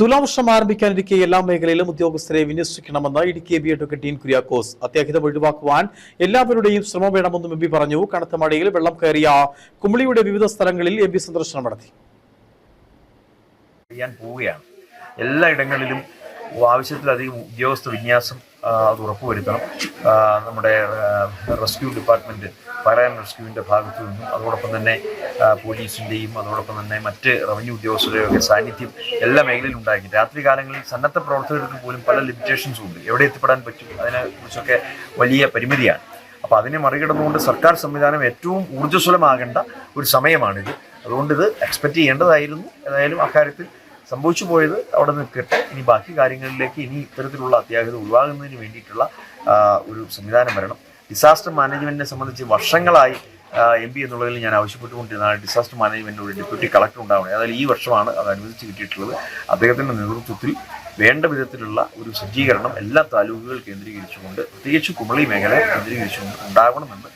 തുലാവർഷം ആരംഭിക്കാനിരിക്കെ എല്ലാ മേഖലയിലും ഉദ്യോഗസ്ഥരെ വിന്യസിക്കണമെന്ന് ഇടുക്കി എബി അഡ്വക്കേറ്റ് ഡീൻ കുര്യാക്കോസ് അത്യാഹിതം ഒഴിവാക്കുവാൻ എല്ലാവരുടെയും ശ്രമം വേണമെന്നും എം പറഞ്ഞു. കനത്ത മഴയിൽ വെള്ളം കയറിയ കുമളിയുടെ വിവിധ സ്ഥലങ്ങളിൽ എം പി സന്ദർശനം നടത്തി. പോവുകയാണ്. എല്ലായിടങ്ങളിലും ആവശ്യത്തിലധികം ഉദ്യോഗസ്ഥ വിന്യാസം അത് ഉറപ്പുവരുത്തണം. നമ്മുടെ റെസ്ക്യൂ ഡിപ്പാർട്ട്മെന്റ് ഫയർ ആൻഡ് റെസ്ക്യൂവിന്റെ ഭാഗത്തു നിന്നും അതോടൊപ്പം തന്നെ പോലീസിന്റെയും അതോടൊപ്പം തന്നെ മറ്റ് റവന്യൂ ഉദ്യോഗസ്ഥരുടെയൊക്കെ സാന്നിധ്യം എല്ലാ മേഖലയിലും ഉണ്ടാക്കി രാത്രി കാലങ്ങളിൽ സന്നദ്ധ പ്രവർത്തകർക്ക് പോലും പല ലിമിറ്റേഷൻസും ഉണ്ട്. എവിടെ എത്തിപ്പെടാൻ പറ്റും? അതിനെക്കുറിച്ചൊക്കെ വലിയ പരിമിതിയാണ്. അപ്പോൾ അതിനെ മറികടന്നുകൊണ്ട് സർക്കാർ സംവിധാനം ഏറ്റവും ഊർജസ്വലമാകേണ്ട ഒരു സമയമാണിത്. അതുകൊണ്ട് ഇത് എക്സ്പെക്റ്റ് ചെയ്യേണ്ടതായിരുന്നു. ഏതായാലും അക്കാര്യത്തിൽ സംഭവിച്ചു പോയത് അവിടെ നിൽക്കട്ടെ. ഇനി ബാക്കി കാര്യങ്ങളിലേക്ക് ഇനി ഇത്തരത്തിലുള്ള അത്യാഹിതം ഒഴിവാകുന്നതിന് വേണ്ടിയിട്ടുള്ള ഒരു സംവിധാനം വരണം. ഡിസാസ്റ്റർ മാനേജ്മെന്റിനെ സംബന്ധിച്ച് വർഷങ്ങളായി എം പി എന്നുള്ളതിൽ ഞാൻ ആവശ്യപ്പെട്ടുകൊണ്ടിരുന്ന ഡിസാസ്റ്റർ മാനേജ്മെന്റ് ഒരു ഡെപ്യൂട്ടി കളക്ടർ ഉണ്ടാവണം. അതായത് ഈ വർഷമാണ് അത് അനുവദിച്ച് കിട്ടിയിട്ടുള്ളത്. അദ്ദേഹത്തിന്റെ നേതൃത്വത്തിൽ വേണ്ട വിധത്തിലുള്ള ഒരു സജ്ജീകരണം എല്ലാ താലൂക്കുകൾ കേന്ദ്രീകരിച്ചുകൊണ്ട് പ്രത്യേകിച്ച് കുമളി മേഖല കേന്ദ്രീകരിച്ചുകൊണ്ട് ഉണ്ടാവണമെന്ന്